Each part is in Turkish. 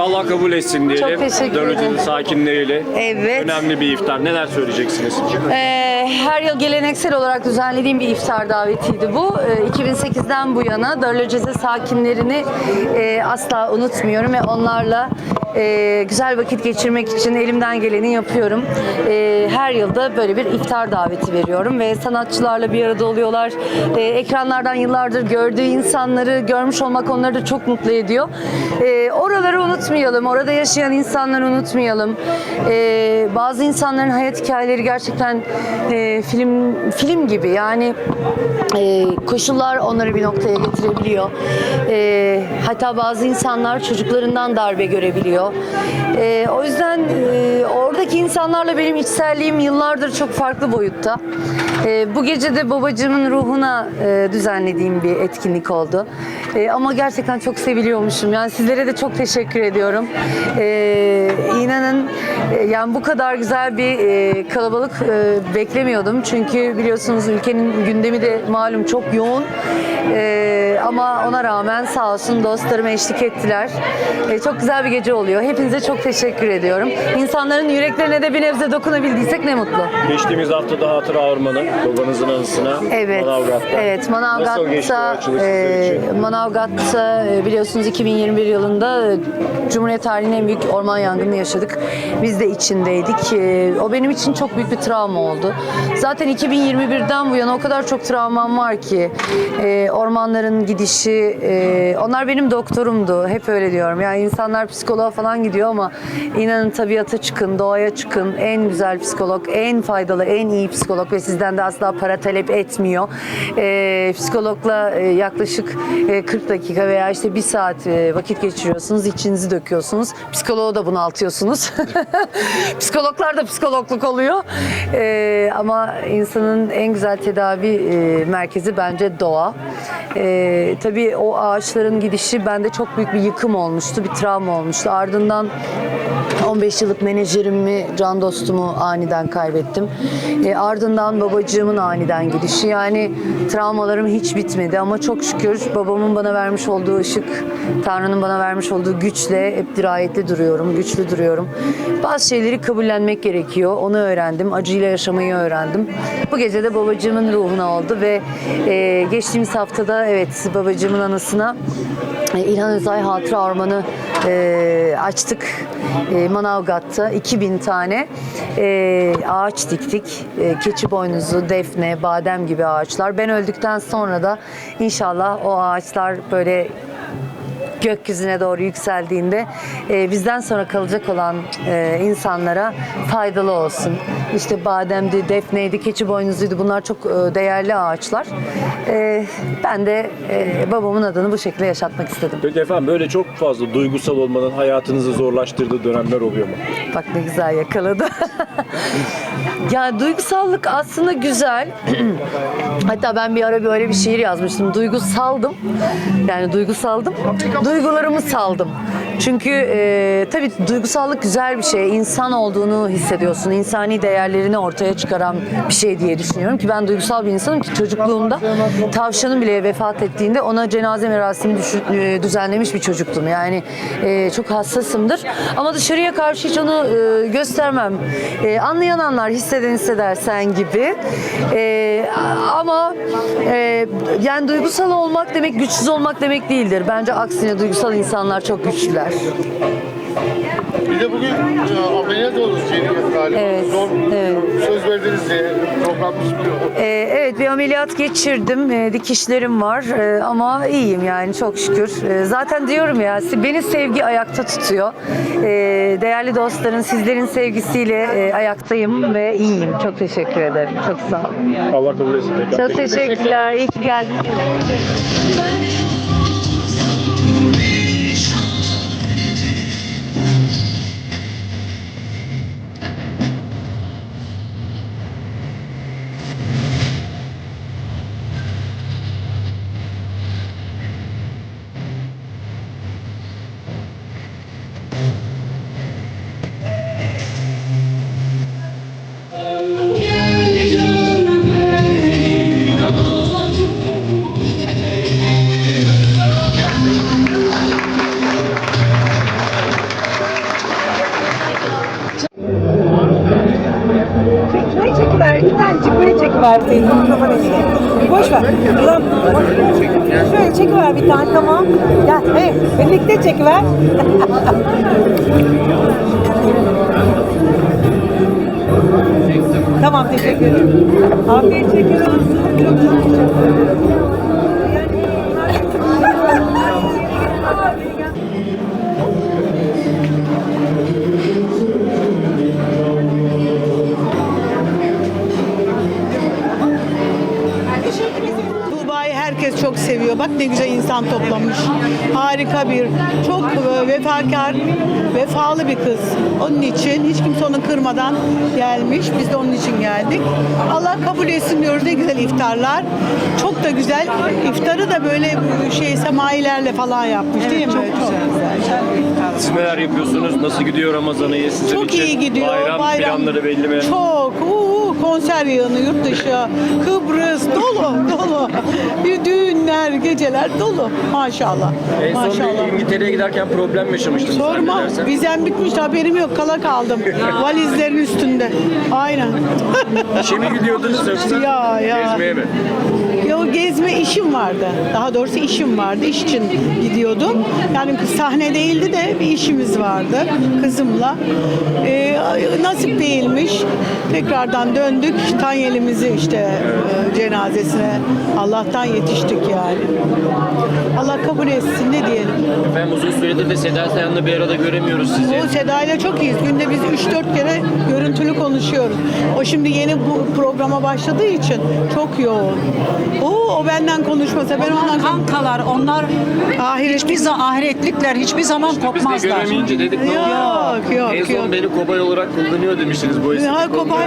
Allah kabul etsin diyelim. Çok teşekkür ederim. sakinleriyle. Evet. Önemli bir iftar. Neler söyleyeceksiniz? Ee, her yıl geleneksel olarak düzenlediğim bir iftar davetiydi bu. Ee, 2008'den bu yana Dörlüceze sakinlerini e, asla unutmuyorum ve onlarla e, güzel vakit geçirmek için elimden geleni yapıyorum. E, her yılda böyle bir iftar daveti veriyorum ve sanatçılarla bir arada oluyorlar. E, ekranlardan yıllardır gördüğü insanları görmüş olmak onları da çok mutlu ediyor. E, oraları unutmayalım, orada yaşayan insanları unutmayalım. E, bazı insanların hayat hikayeleri gerçekten e, film film gibi yani e, koşullar onları bir noktaya getirebiliyor. E, hatta bazı insanlar çocuklarından darbe görebiliyor. E, o yüzden e, oradaki insanlarla benim içselliğim yıllardır çok farklı boyutta. E, bu gece de babacığımın ruhuna e, düzenlediğim bir etkinlik oldu. E, ama gerçekten çok seviliyormuşum. Yani sizlere de çok teşekkür ediyorum. E, inanın e, yani bu kadar güzel bir e, kalabalık e, beklemiyordum. Çünkü biliyorsunuz ülkenin gündemi de malum çok yoğun. E, ama ona rağmen sağ olsun dostlarım eşlik ettiler. E, çok güzel bir gece oluyor. Hepinize çok teşekkür ediyorum. İnsanların yüreklerine de bir nebze dokunabildiysek ne mutlu. Geçtiğimiz hafta da Hatıra Ormanı, babanızın anısına Evet. Manavgat'ta. Evet, Manavgat'ta e? Manavgat'ta e, biliyorsunuz 2021 yılında e, Cumhuriyet tarihinin en büyük orman yangını yaşadık. Biz de içindeydik. E, o benim için çok büyük bir travma oldu. Zaten 2021'den bu yana o kadar çok travmam var ki e, ormanların gidişi e, onlar benim doktorumdu. Hep öyle diyorum. Yani insanlar psikoloğa falan gidiyor ama inanın tabiata çıkın, doğaya çıkın. En güzel psikolog, en faydalı, en iyi psikolog ve sizden de asla para talep etmiyor. E, psikologla e, yaklaşık e, 40 dakika veya işte bir saat e, vakit geçiriyorsunuz, içinizi döküyorsunuz. Psikoloğu da bunaltıyorsunuz. Psikologlar da psikologluk oluyor. E, ama insanın en güzel tedavi e, merkezi bence doğa. E, tabii o ağaçların gidişi bende çok büyük bir yıkım olmuştu, bir travma olmuştu. Ardından 15 yıllık menajerimi, can dostumu aniden kaybettim. E, ardından babacığımın aniden gidişi. Yani travmalarım hiç bitmedi ama çok şükür babamın bana vermiş olduğu ışık, Tanrı'nın bana vermiş olduğu güçle hep dirayetli duruyorum, güçlü duruyorum. Bazı şeyleri kabullenmek gerekiyor. Onu öğrendim. Acıyla yaşamayı öğrendim. Bu gece de babacığımın ruhuna oldu ve e, geçtiğimiz haftada evet babacığımın anısına e, İlhan Özay Hatıra Ormanı e, açtık e, Manavgat'ta 2000 tane e, ağaç diktik. E, keçi boynuzu, defne, badem gibi ağaçlar. Ben öldükten sonra da inşallah o ağaçlar böyle gökyüzüne doğru yükseldiğinde e, bizden sonra kalacak olan e, insanlara faydalı olsun. İşte bademdi, defneydi, keçi boynuzuydu bunlar çok e, değerli ağaçlar. E, ben de e, babamın adını bu şekilde yaşatmak istedim. Peki efendim böyle çok fazla duygusal olmanın hayatınızı zorlaştırdığı dönemler oluyor mu? Bak ne güzel yakaladı. ya duygusallık aslında güzel. Hatta ben bir ara böyle bir şiir yazmıştım. Duygusaldım. Yani duygusaldım. Duygularımı saldım. Çünkü e, tabii duygusallık güzel bir şey. İnsan olduğunu hissediyorsun. İnsani değerlerini ortaya çıkaran bir şey diye düşünüyorum ki ben duygusal bir insanım ki çocukluğumda tavşanın bile vefat ettiğinde ona cenaze merasimi e, düzenlemiş bir çocuktum. Yani e, çok hassasımdır. Ama dışarıya karşı hiç onu e, göstermem. E, anlayan anlar, hisseden hisseder sen gibi. E, ama e, yani duygusal olmak demek güçsüz olmak demek değildir. Bence aksine duygusal insanlar çok güçlüler. Bir de bugün e, ameliyat oldunuz yeni galiba. Evet, Zor evet. söz verdiniz diye programımız bir Ee, evet bir ameliyat geçirdim. Ee, dikişlerim var Ee, ama iyiyim yani çok şükür. Ee, zaten diyorum ya si- beni sevgi ayakta tutuyor. Ee, değerli dostların sizlerin sevgisiyle e, ayaktayım ve iyiyim. Çok teşekkür ederim. Çok sağ olun. Allah kabul etsin. Çok teşekkürler. İyi ki geldiniz. Tamam. Gel hey birlikte çekiver. tamam teşekkür ederim. Afiyet şeker olsun. Çok herkes çok seviyor. Bak ne güzel insan toplamış. Harika bir, çok e, vefakar, vefalı bir kız. Onun için hiç kimse onu kırmadan gelmiş. Biz de onun için geldik. Allah kabul etsin diyoruz. Ne güzel iftarlar. Çok da güzel. İftarı da böyle şey semayilerle falan yapmış değil mi? Çok güzel. Siz neler yapıyorsunuz? Nasıl gidiyor Ramazan ayı sizin Çok için? iyi gidiyor. Bayram, planları belli mi? Çok. Uuu, konser yığını yurt dışı. Kıbrıs dolu dolu. Bir düğünler, geceler dolu. Maşallah. En son Maşallah. İngiltere'ye giderken problem yaşamıştınız. Sorma. Vizem bitmiş haberim yok. Kala kaldım. Valizlerin üstünde. Aynen. İşe mi gidiyordunuz yoksa? Ya, ya. Gezmeye mi? Ya o gezme işim vardı. Daha doğrusu işim vardı. İş için gidiyordum. Yani sahne değildi de bir işimiz vardı kızımla. Ee, nasip değilmiş. Tekrardan döndük. Tanyelimizi işte e, cenazesine Allah'tan yetiştik yani. Allah kabul etsin ne diyelim. Efendim uzun süredir de Seda Sayan'la bir arada göremiyoruz sizi. O Seda ile çok iyiyiz. Günde biz 3-4 kere görüntülü konuşuyoruz. O şimdi yeni bu programa başladığı için çok yoğun. Oo, o benden konuşmasa ben ondan Kankalar onlar Ahiret- hiçbir zaman ahiretlikler hiçbir zaman Biz de kopmazlar. göremeyince dedik ne oluyor? Yok yok En yok. son beni kobay olarak kullanıyor demiştiniz bu eski Ha, kobay.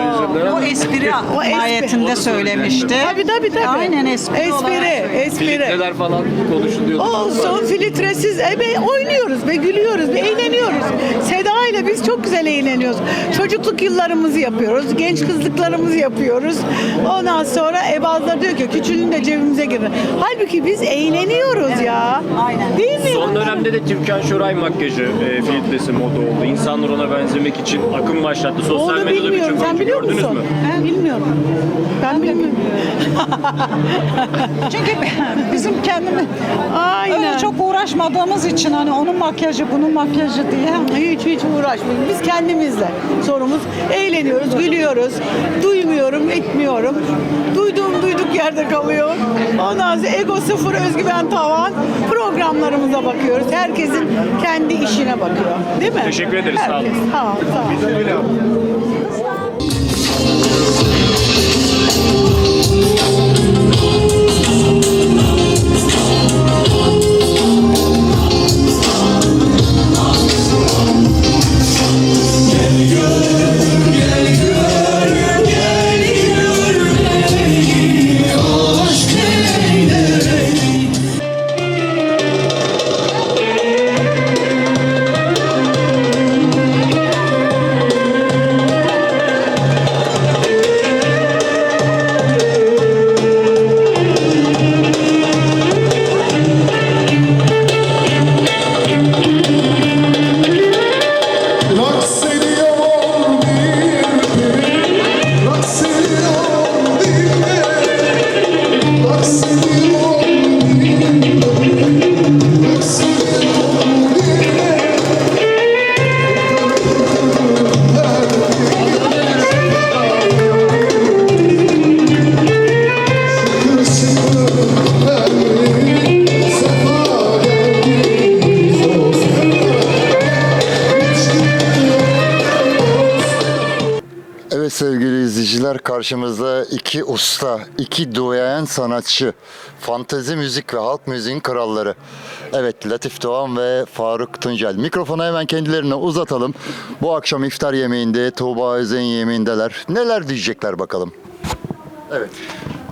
O espri O mahiyetinde söylemişti. Tabii tabii tabii. Aynen espri, olarak Espri, espri. Filtreler falan konuşuluyordu. Olsun filtresiz e be, oynuyoruz be gülüyoruz be eğleniyoruz. Seda ile biz çok güzel eğleniyoruz. Çocukluk yıllarımızı yapıyoruz. Genç kızlıklarımızı yapıyoruz. Ondan sonra e bazıları diyor ki küçülün cebimize girin. Halbuki biz eğleniyoruz ya. Aynen. Değil mi? Son dönemde de Türkan Şoray makyajı e, filtresi moda oldu. İnsanlar ona benzemek için akım başlattı. Sosyal Onu medyada bilmiyorum. birçok Sen oyuncu biliyor gördünüz musun? mü? Ben bilmiyorum. Ben bilmiyorum. Çünkü bizim kendimiz Aynen. öyle çok uğraşmadığımız için hani onun makyajı bunun makyajı diye. Hiç hiç uğraşmıyoruz. Biz kendimizle sorumuz. Eğleniyoruz, gülüyoruz. Duymuyorum, etmiyorum. Duyduğum duyduk yerde kalıyor. Ondan sonra ego sıfır, özgüven tavan. Programlarımıza bakıyoruz. Herkesin kendi işine bakıyor. Değil mi? Teşekkür ederiz, sağ olun. Herkes. Tamam, tamam. Raks see. İki usta, iki duayen sanatçı, fantezi müzik ve halk müziğin kralları. Evet Latif Doğan ve Faruk Tuncel. Mikrofonu hemen kendilerine uzatalım. Bu akşam iftar yemeğinde Tuğba Özen yemeğindeler. Neler diyecekler bakalım. Evet.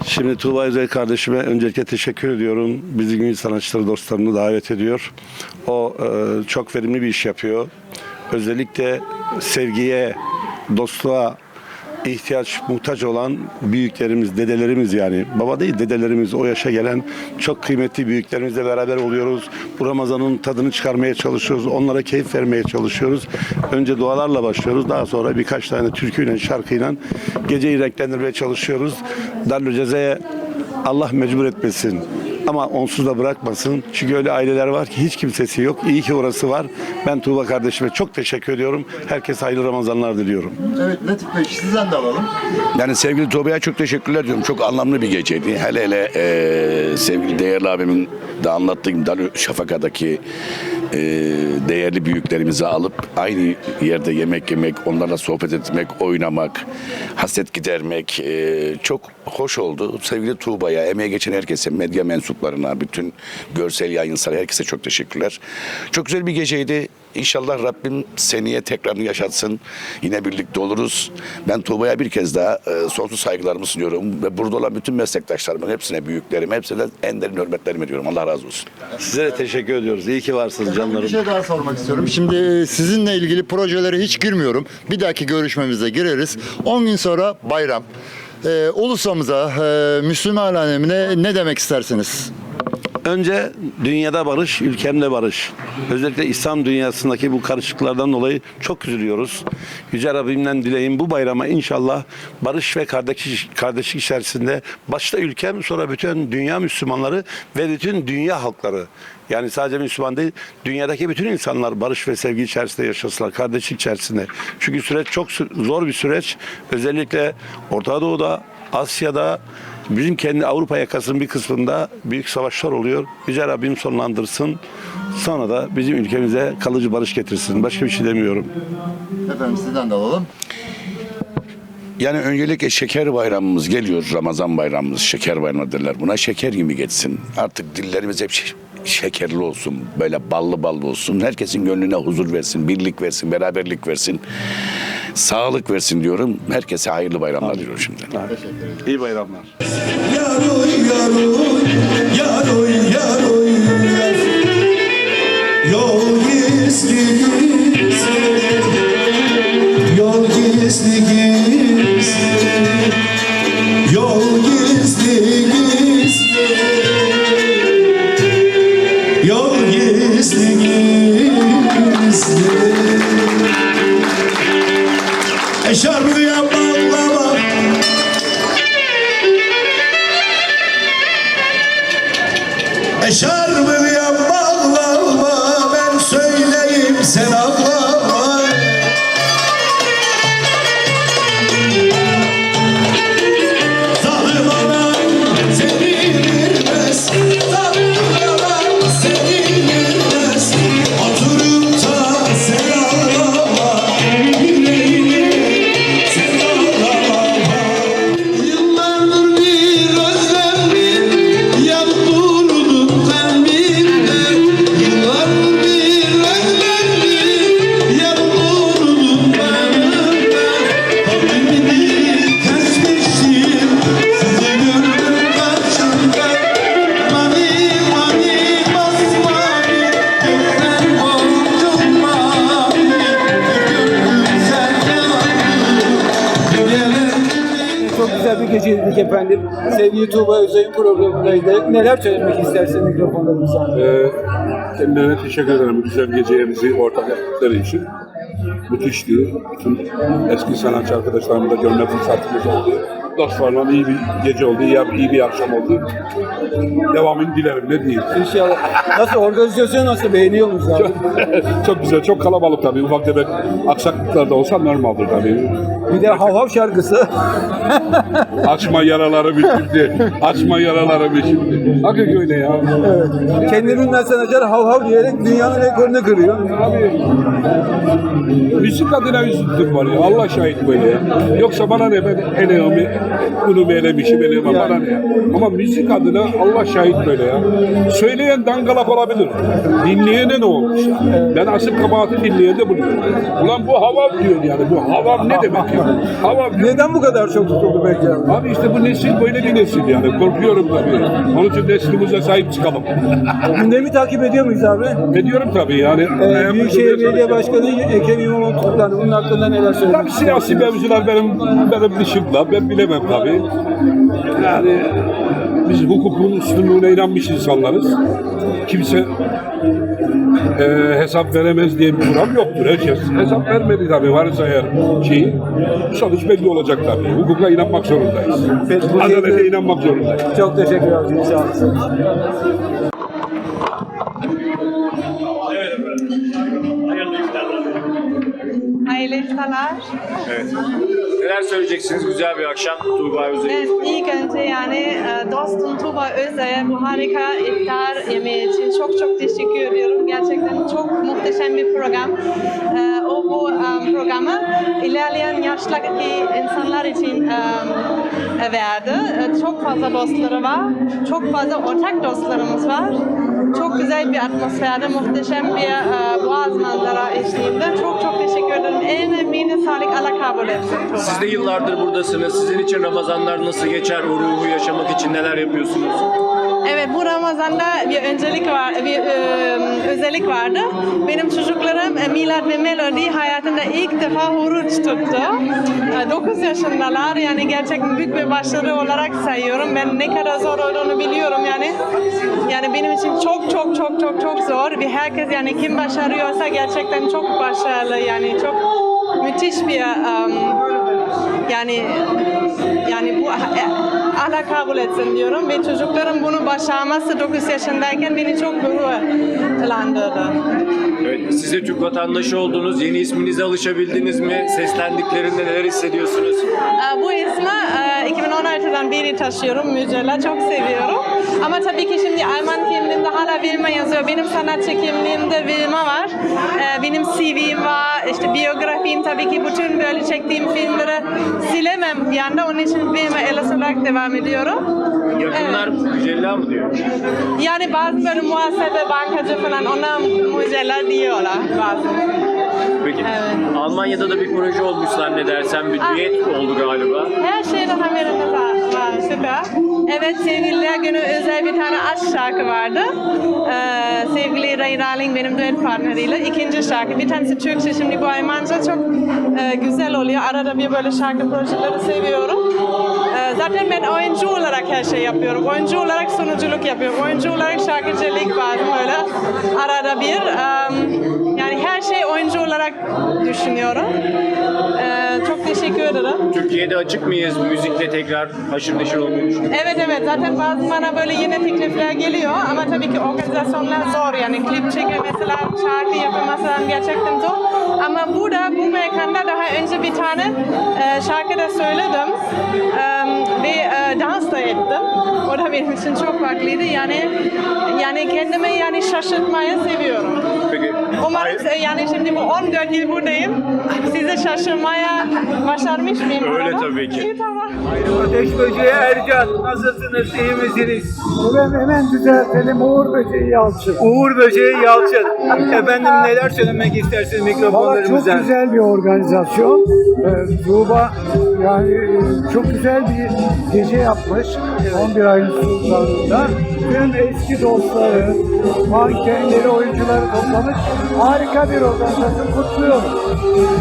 Şimdi Tuğba Özel kardeşime öncelikle teşekkür ediyorum. Bizi gibi sanatçıları dostlarını davet ediyor. O e, çok verimli bir iş yapıyor. Özellikle sevgiye, dostluğa ihtiyaç, muhtaç olan büyüklerimiz, dedelerimiz yani. Baba değil dedelerimiz, o yaşa gelen çok kıymetli büyüklerimizle beraber oluyoruz. Bu Ramazan'ın tadını çıkarmaya çalışıyoruz. Onlara keyif vermeye çalışıyoruz. Önce dualarla başlıyoruz. Daha sonra birkaç tane türküyle, şarkıyla geceyi renklendirmeye çalışıyoruz. Darül Ceze'ye Allah mecbur etmesin. Ama onsuz da bırakmasın. Çünkü öyle aileler var ki hiç kimsesi yok. İyi ki orası var. Ben Tuğba kardeşime çok teşekkür ediyorum. Herkese hayırlı Ramazanlar diliyorum. Evet Latif Bey sizden de alalım. Yani sevgili Tuğba'ya çok teşekkürler diyorum. Çok anlamlı bir geceydi. Hele hele e, sevgili değerli abimin de anlattığım Dalü Şafaka'daki e, değerli büyüklerimizi alıp aynı yerde yemek yemek, onlarla sohbet etmek, oynamak, hasret gidermek e, çok hoş oldu. Sevgili Tuğba'ya, emeğe geçen herkese, medya mensuplarına, bütün görsel yayınsal herkese çok teşekkürler. Çok güzel bir geceydi. İnşallah Rabbim seneye tekrarını yaşatsın. Yine birlikte oluruz. Ben Tuğba'ya bir kez daha e, sonsuz saygılarımı sunuyorum. Ve burada olan bütün meslektaşlarımın hepsine büyüklerim, hepsine en derin hürmetlerimi ediyorum. Allah razı olsun. Size de teşekkür ediyoruz. İyi ki varsınız Bir canlarım. şey daha sormak istiyorum. Şimdi e, sizinle ilgili projelere hiç girmiyorum. Bir dahaki görüşmemizde gireriz. 10 gün sonra bayram. Ee, Ulusa'mıza, e, Müslüman alemine ne demek istersiniz? Önce dünyada barış, ülkemde barış. Özellikle İslam dünyasındaki bu karışıklıklardan dolayı çok üzülüyoruz. Yüce Rabbimden dileğim bu bayrama inşallah barış ve kardeşlik, kardeşlik içerisinde başta ülkem sonra bütün dünya Müslümanları ve bütün dünya halkları yani sadece Müslüman değil, dünyadaki bütün insanlar barış ve sevgi içerisinde yaşasınlar, kardeşlik içerisinde. Çünkü süreç çok zor bir süreç. Özellikle Orta Doğu'da, Asya'da, bizim kendi Avrupa yakasının bir kısmında büyük savaşlar oluyor. Yüce Rabbim sonlandırsın. Sonra da bizim ülkemize kalıcı barış getirsin. Başka bir şey demiyorum. Efendim sizden de alalım. Yani öncelikle şeker bayramımız geliyor. Ramazan bayramımız, şeker bayramı derler. Buna şeker gibi geçsin. Artık dillerimiz hep şe- şekerli olsun. Böyle ballı ballı olsun. Herkesin gönlüne huzur versin, birlik versin, beraberlik versin. Sağlık versin diyorum. Herkese hayırlı bayramlar diliyorum şimdi. İyi bayramlar. Yaroy yaroy yaroy yaroy Yol gizli gizli Yol gizli gizli Neler söylemek istersiniz mikrofonlarınıza? Ee, kendilerine teşekkür ederim bu güzel gecemizi ortak yaptıkları için. Müthişti. Bütün eski sanatçı arkadaşlarımı da görme fırsatımız oldu. Dostlarla iyi bir gece oldu, iyi, iyi bir akşam oldu. Devamını dilerim, ne diyeyim. İnşallah. Nasıl organizasyon nasıl beğeniyor musunuz abi? çok güzel, çok kalabalık tabii. Ufak tefek aksaklıklar da olsa normaldir tabii. Bir de hav hav şarkısı. Açma yaraları bitirdi. Açma yaraları bitirdi. Hakikaten öyle ya. Kendinden sanatçılar hav hav diyerek dünyanın rekorunu kırıyor. Abi müzik adına üzüntüm var ya. Allah şahit böyle ya. Yoksa bana ne ben eleğimi bunu mu elemişim eleğime bana ne ya. Ama müzik adına Allah şahit böyle ya. Söyleyen dangalak olabilir. Dinleyene ne olmuş? Ben asıl kabahati dinleyende buluyorum. Ulan bu havam diyor yani. Bu havam ne demek ya? Havam Neden bu kadar çok tutuldu abi? Abi işte bu nesil böyle bir nesil yani. Korkuyorum tabii. Onun için neslimize sahip çıkalım. Gündemi takip ediyor muyuz abi? Ediyorum tabii yani. Ee, Büyükşehir Belediye Başkanı Ekrem İmamoğlu tutuklandı. Bunun hakkında neler söylemek Tabii siyasi mevzular benim benim dışımda. Ben bilemem tabii. Yani biz hukukun üstünlüğüne inanmış insanlarız. Kimse e, hesap veremez diye bir kural yoktur. Herkes hesap vermeli tabii varsa eğer şeyi. Sonuç belli olacak tabii. Hukuka inanmak zorundayız. Peki, bu Adalete inanmak zorundayız. Çok teşekkür ederim. Sağ olun. Hayırlı iftarlar. Evet. Neler söyleyeceksiniz? Güzel bir akşam. Tuğba Özay. Ben ilk önce yani e, dostum Tuba Özay'a bu harika iftar yemeği için çok çok teşekkür ediyorum. Gerçekten çok muhteşem bir program. E, O bu e, programı ilerleyen yaştaki insanlar için verdi. Çok fazla dostları var. Çok fazla ortak dostlarımız var. Çok güzel bir atmosferde, muhteşem bir e, boğaz manzara eşliğinde. Çok çok teşekkür ederim. En emeğine sağlık Allah kabul etsin. Siz de yıllardır buradasınız. Sizin için Ramazanlar nasıl geçer? O ruhu yaşamak için neler yapıyorsunuz? Evet bu Ramazan'da bir öncelik var, bir e, özellik vardı. Benim çocuklarım e, Milad ve Melody hayatında ilk defa oruç tuttu. 9 yaşındalar yani gerçekten büyük bir başarı olarak sayıyorum. Ben ne kadar zor olduğunu biliyorum yani. Yani benim için çok çok çok çok çok zor. Bir herkes yani kim başarıyorsa gerçekten çok başarılı yani çok müthiş bir um, yani yani bu Allah kabul etsin diyorum ve çocuklarım bunu başarması 9 yaşındayken beni çok gururlandırdı. Evet, siz de Türk vatandaşı oldunuz. Yeni isminize alışabildiniz mi? Seslendiklerinde neler hissediyorsunuz? Ee, Bu ismi e, 2016'dan beri taşıyorum. Mücella çok seviyorum. Ama tabii ki şimdi Alman kimliğimde hala Vilma yazıyor. Benim sanatçı kimliğimde Vilma var. Ee, Benim CV'm var. İşte biyografim tabii ki bütün böyle çektiğim filmleri silemem bir anda. Onun için Vilma Ellis olarak devam ediyorum. Yakınlar Mücella mı diyor? Yani bazı böyle muhasebe, bankacı falan ona Mücella diyorlar bazen. Peki. Almanya'da da bir proje olmuş zannedersem. Bir düet oldu galiba. Her şeyden haberimiz var, var süper. Evet sevgililer günü özel bir tane aşk şarkı vardı. Ee, sevgili Ray Darling benim düet partneriyle. ikinci şarkı. Bir tanesi Türkçe şimdi bu Almanca çok e, güzel oluyor. Arada bir böyle şarkı projeleri seviyorum. Zaten ben oyuncu olarak her şey yapıyorum. Oyuncu olarak sunuculuk yapıyorum. Oyuncu olarak şarkıcılık var böyle arada bir. Yani her şey oyuncu olarak düşünüyorum. Ee, çok teşekkür ederim. Türkiye'de açık mıyız? Müzikle tekrar haşır neşir olmayı düşünüyoruz. Evet evet zaten bazı bana böyle yeni teklifler geliyor ama tabii ki organizasyonlar zor yani klip çekme mesela şarkı yapılması falan gerçekten zor. Ama burada bu mekanda daha önce bir tane e, şarkı da söyledim Em, ve e, dans da ettim. O da benim için çok farklıydı yani yani kendimi yani şaşırtmayı seviyorum. Peki. Umarım yani şimdi bu 14 yıl buradayım. Sizi şaşırmaya başarmış mıyım? Öyle tabii ki. İyi tamam. Ateş Böceği Ercan. Nasılsınız? İyi misiniz? Ben hemen düzeltelim Uğur Böceği Yalçın. Uğur Böceği Yalçın. Efendim neler söylemek istersiniz Valla çok mikrofonlarımıza? güzel bir organizasyon. Ee, Tuğba yani e, çok güzel bir gece yapmış. 11 ayın sonunda. Tüm eski dostları, mankenleri, oyuncuları toplamış. Harika bir organizasyon. Kutluyorum.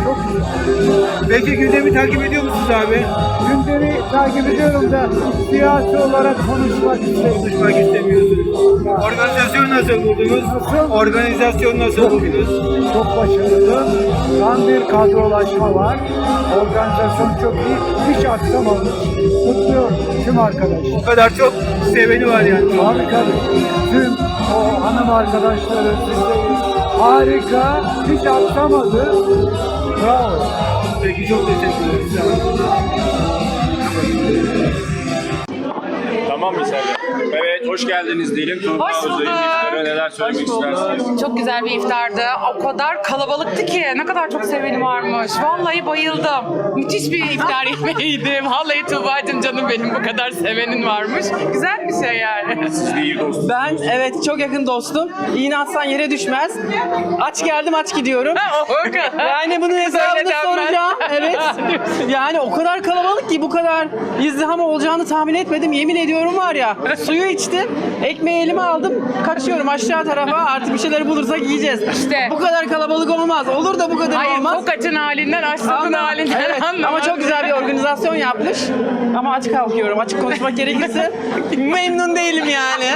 Çok güzel. Peki gündemi takip ediyor musunuz abi? Gündemi takip ediyorum da siyasi olarak konuşmak istedim. Konuşmak istemiyorsunuz. Organizasyon nasıl buldunuz? Nasıl? Organizasyon nasıl buldunuz? Çok başarılı. Tam bir kadrolaşma var. Organizasyon çok iyi. Hiç aksamamış. Kutluyorum tüm arkadaşlar. O kadar çok seveni var yani. Harika. Tüm o hanım arkadaşları sizde harika. Hiç aksamadı. Bravo. Peki çok teşekkür olun. Tamam mı Serdar? Evet, hoş geldiniz diyelim. Tuğba Hoş Özay'ın bulduk. iftara neler söylemek istersiniz? Çok güzel bir iftardı. O kadar kalabalıktı ki ne kadar çok seveni varmış. Vallahi bayıldım. Müthiş bir iftar yemeğiydi. Vallahi Tuğba'cığım canım benim bu kadar sevenin varmış. Güzel bir şey yani. Siz de iyi dostum. Ben evet çok yakın dostum. İğne atsan yere düşmez. Aç geldim aç gidiyorum. o kadar. Yani bunun hesabını denmez. soracağım. Evet. Yani o kadar kalabalık ki bu kadar izdiham olacağını tahmin etmedim. Yemin ediyorum var ya suyu içtim, ekmeği elime aldım, kaçıyorum aşağı tarafa artık bir şeyler bulursak yiyeceğiz. İşte. Bu kadar kalabalık olmaz. Olur da bu kadar Hayır olmaz. tok açın halinden açlığın halinden Evet. anlamadım. Ama çok güzel bir organizasyon yapmış. Ama aç kalkıyorum. Açık konuşmak gerekirse memnun değilim yani.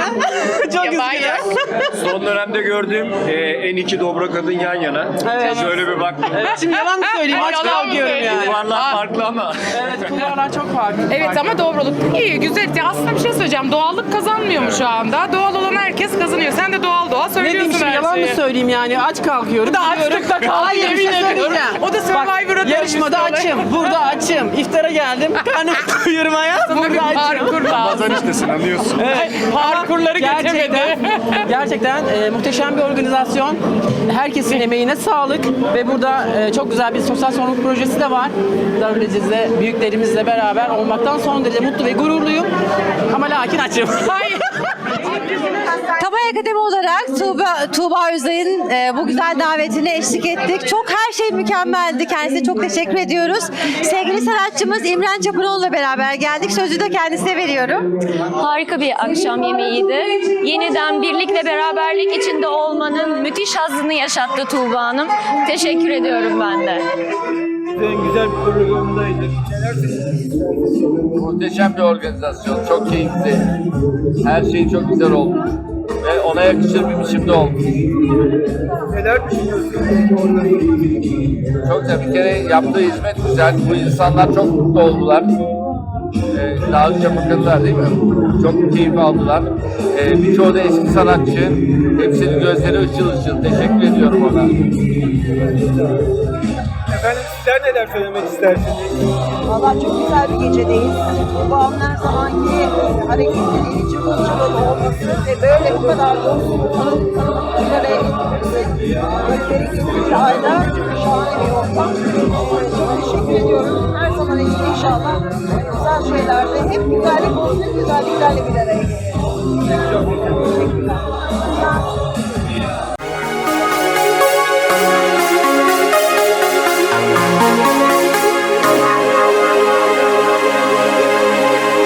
çok üzgünüm. Son dönemde gördüğüm e, en iki dobra kadın yan yana. Evet. Şöyle bir baktım. Evet, şimdi yalan mı söyleyeyim? Aç kalkıyorum yani. Kulvarlar farklı ama. Evet, kulvarlar çok farklı. Evet ama doğruluk iyi güzel. Aslında bir şey söyleyeceğim. Doğallık kazanmıyor mu şu anda? Doğal olan herkes kazanıyor. Sen de doğal doğa Ne söylüyorsun diyeyim şimdi her yalan mı şeyi. söyleyeyim yani aç kalkıyorum. da açlıkta kalkıyor, Hayır bir şey yemin ediyorum. söyleyeceğim. O da Survivor'a Bak, Yarışmada dönmüş açım. Burada açım. İftara geldim. Karnımı doyurmaya. Sana bir Burada açım. parkur lazım. Ramazan iştesin anlıyorsun. Evet, Parkurları gerçekten, geçemedi. gerçekten e, muhteşem bir organizasyon. Herkesin emeğine sağlık ve burada e, çok güzel bir sosyal sorumluluk projesi de var. Darülaciz'de büyüklerimizle beraber olmaktan son derece mutlu ve gururluyum. Ama lakin açım. Hayır. Tabay Akademi olarak Tuğba, Tuğba Özay'ın e, bu güzel davetine eşlik ettik. Çok her şey mükemmeldi. Kendisine çok teşekkür ediyoruz. Sevgili sanatçımız İmren Çapıroğlu'la beraber geldik. Sözü de kendisine veriyorum. Harika bir akşam yemeğiydi. Yeniden birlik ve beraberlik içinde olmanın müthiş hazzını yaşattı Tuğba Hanım. Teşekkür ediyorum ben de. En güzel bir istersiniz? Muhteşem bir organizasyon. Çok keyifli. Her şey çok güzel olmuş. Ve ona yakışır bir biçimde olmuş. Neler düşünüyorsunuz? Çok güzel. Bir kere yaptığı hizmet güzel. Bu insanlar çok mutlu oldular. Ee, daha önce bakıldılar değil mi? Çok keyif aldılar. Ee, birçoğu da eski sanatçı. Hepsinin gözleri ışıl ışıl. Teşekkür ediyorum ona. Efendim sizler neler söylemek istersiniz? Valla çok güzel bir gecedeyiz. Tuğba'nın her zamanki hareketleri, çıkıl çıkıl olması ve böyle bu kadar tanıdık bir araya getirmesi. Böyle bereketli bir ayda şahane bir ortam. Çok teşekkür ediyorum. Her zaman için inşallah güzel şeylerde hep güzellik olsun, güzelliklerle bir araya gelelim. Teşekkürler.